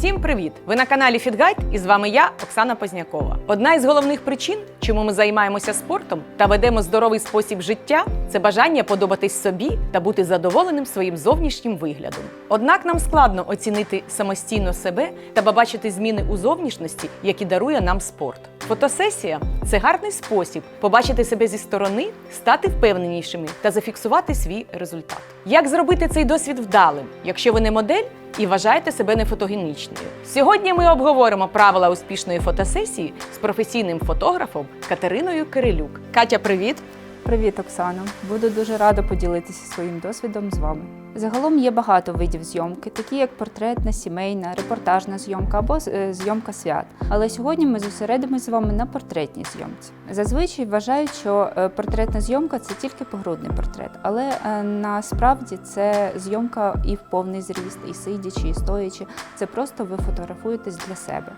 Всім привіт! Ви на каналі Фітгайд і з вами я, Оксана Познякова. Одна із головних причин, чому ми займаємося спортом та ведемо здоровий спосіб життя, це бажання подобатись собі та бути задоволеним своїм зовнішнім виглядом. Однак нам складно оцінити самостійно себе та побачити зміни у зовнішності, які дарує нам спорт. Фотосесія це гарний спосіб побачити себе зі сторони, стати впевненішими та зафіксувати свій результат. Як зробити цей досвід вдалим, якщо ви не модель? і вважаєте себе нефотогенічною. Сьогодні ми обговоримо правила успішної фотосесії з професійним фотографом Катериною Кирилюк. Катя, привіт! Привіт, Оксано. Буду дуже рада поділитися своїм досвідом з вами. Загалом є багато видів зйомки, такі як портретна, сімейна, репортажна зйомка або е, зйомка свят. Але сьогодні ми зосередимося з вами на портретній зйомці. Зазвичай вважають, що е, портретна зйомка це тільки погрудний портрет, але е, насправді це зйомка і в повний зріст, і сидячи, і стоячи. Це просто ви фотографуєтесь для себе.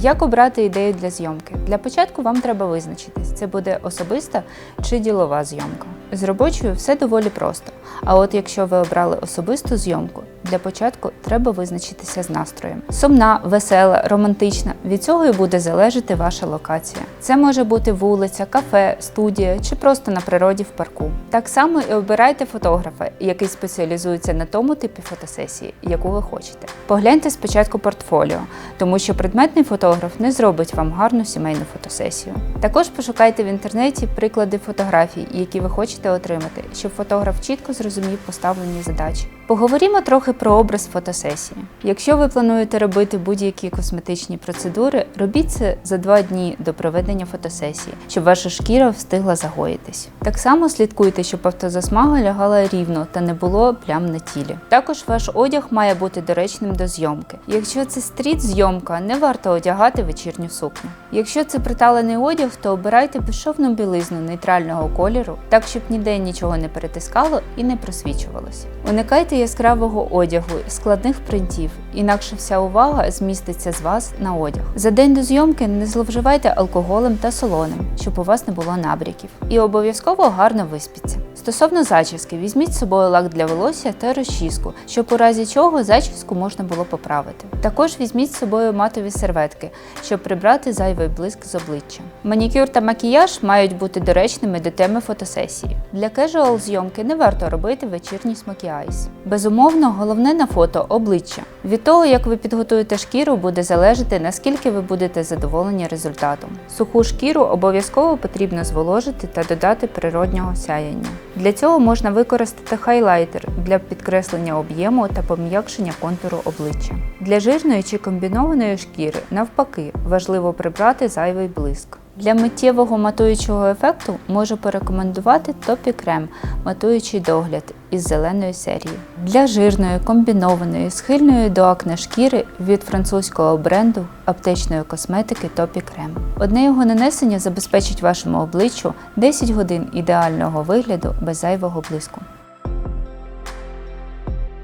Як обрати ідею для зйомки? Для початку вам треба визначитись, це буде особиста чи ділова зйомка. З робочою все доволі просто. А от якщо ви обрали особисту зйомку, для початку треба визначитися з настроєм. Сумна, весела, романтична. Від цього і буде залежати ваша локація. Це може бути вулиця, кафе, студія чи просто на природі в парку. Так само і обирайте фотографа, який спеціалізується на тому типі фотосесії, яку ви хочете. Погляньте спочатку портфоліо, тому що предметний фотограф не зробить вам гарну сімейну фотосесію. Також пошукайте в інтернеті приклади фотографій, які ви хочете отримати, щоб фотограф чітко зрозумів поставлені задачі. Поговоримо трохи про образ фотосесії. Якщо ви плануєте робити будь-які косметичні процедури, робіть це за два дні до проведення фотосесії, щоб ваша шкіра встигла загоїтись. Так само слідкуйте, щоб автозасмага лягала рівно та не було плям на тілі. Також ваш одяг має бути доречним до зйомки. Якщо це стріт-зйомка, не варто одягати вечірню сукню. Якщо це приталений одяг, то обирайте безшовну білизну нейтрального кольору, так щоб ніде нічого не перетискало і не просвічувалося. Уникайте яскравого одягу, складних принтів, інакше вся увага зміститься з вас на одяг. За день до зйомки не зловживайте алкоголем та солоним, щоб у вас не було набряків. І обов'язково гарно виспіться. Стосовно зачіски, візьміть з собою лак для волосся та розчіску, щоб у разі чого зачіску можна було поправити. Також візьміть з собою матові серветки, щоб прибрати зайвий блиск з обличчя. Манікюр та макіяж мають бути доречними до теми фотосесії. Для кежуал зйомки не варто робити вечірній смокі айс. Безумовно, головне на фото обличчя. Від того, як ви підготуєте шкіру, буде залежати, наскільки ви будете задоволені результатом. Суху шкіру обов'язково потрібно зволожити та додати природнього сяяння. Для цього можна використати хайлайтер для підкреслення об'єму та пом'якшення контуру обличчя. Для жирної чи комбінованої шкіри, навпаки, важливо прибрати зайвий блиск. Для миттєвого матуючого ефекту можу порекомендувати топі крем матуючий догляд із зеленої серії. Для жирної, комбінованої, схильної до акне шкіри від французького бренду аптечної косметики Топі Крем. Одне його нанесення забезпечить вашому обличчю 10 годин ідеального вигляду без зайвого блиску.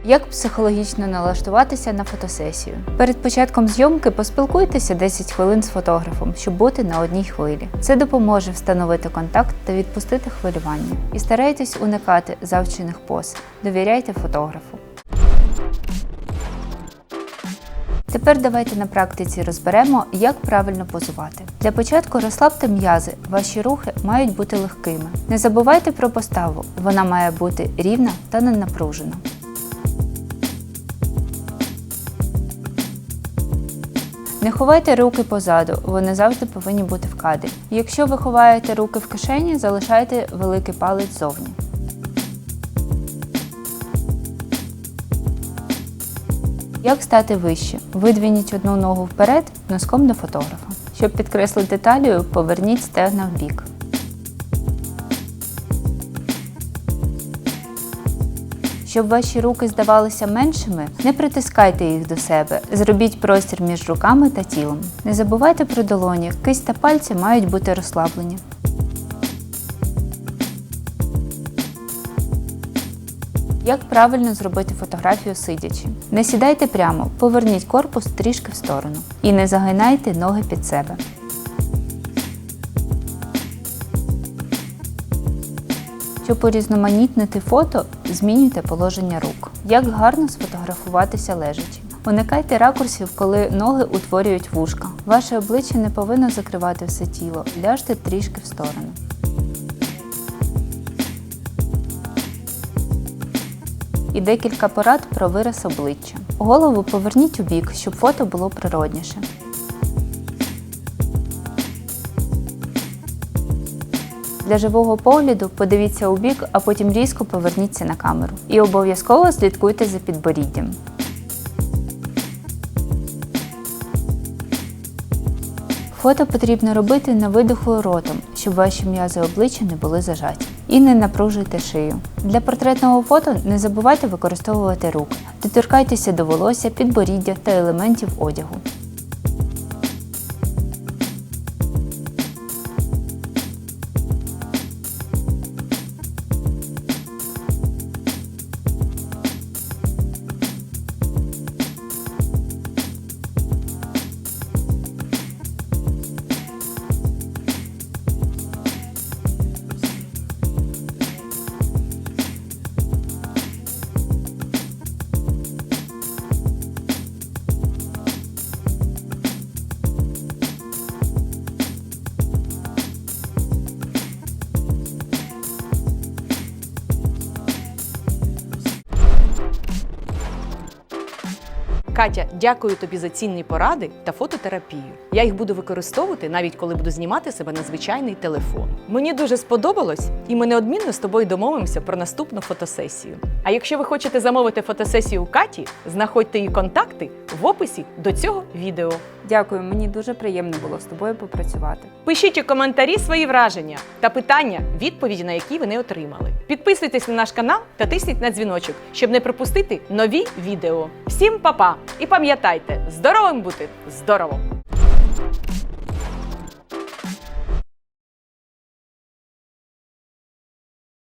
Як психологічно налаштуватися на фотосесію? Перед початком зйомки поспілкуйтеся 10 хвилин з фотографом, щоб бути на одній хвилі. Це допоможе встановити контакт та відпустити хвилювання. І старайтесь уникати завчених поз. Довіряйте фотографу. Тепер давайте на практиці розберемо, як правильно позувати. Для початку розслабте м'язи, ваші рухи мають бути легкими. Не забувайте про поставу, вона має бути рівна та не Не ховайте руки позаду, вони завжди повинні бути в кадрі. Якщо ви ховаєте руки в кишені, залишайте великий палець зовні. Як стати вище? Видвініть одну ногу вперед носком до фотографа. Щоб підкреслити талію, поверніть стегна в бік. Щоб ваші руки здавалися меншими, не притискайте їх до себе. Зробіть простір між руками та тілом. Не забувайте про долоні, кисть та пальці мають бути розслаблені. Як правильно зробити фотографію сидячи? Не сідайте прямо, поверніть корпус трішки в сторону і не загинайте ноги під себе. Щоб урізноманітнити фото, змінюйте положення рук. Як гарно сфотографуватися лежачи. Уникайте ракурсів, коли ноги утворюють вушка. Ваше обличчя не повинно закривати все тіло, ляжте трішки в сторону. І декілька порад про вираз обличчя. Голову поверніть у бік, щоб фото було природніше. Для живого погляду подивіться у бік, а потім різко поверніться на камеру. І обов'язково слідкуйте за підборіддям. Фото потрібно робити на видоху ротом, щоб ваші м'язи обличчя не були зажаті. І не напружуйте шию. Для портретного фото не забувайте використовувати руки. Доторкайтеся до волосся, підборіддя та елементів одягу. Катя, дякую тобі за цінні поради та фототерапію. Я їх буду використовувати навіть коли буду знімати себе на звичайний телефон. Мені дуже сподобалось, і ми неодмінно з тобою домовимося про наступну фотосесію. А якщо ви хочете замовити фотосесію у Каті, знаходьте її контакти в описі до цього відео. Дякую, мені дуже приємно було з тобою попрацювати. Пишіть у коментарі свої враження та питання, відповіді на які ви не отримали. Підписуйтесь на наш канал та тисніть на дзвіночок, щоб не пропустити нові відео. Всім па-па! І пам'ятайте, здоровим бути здорово!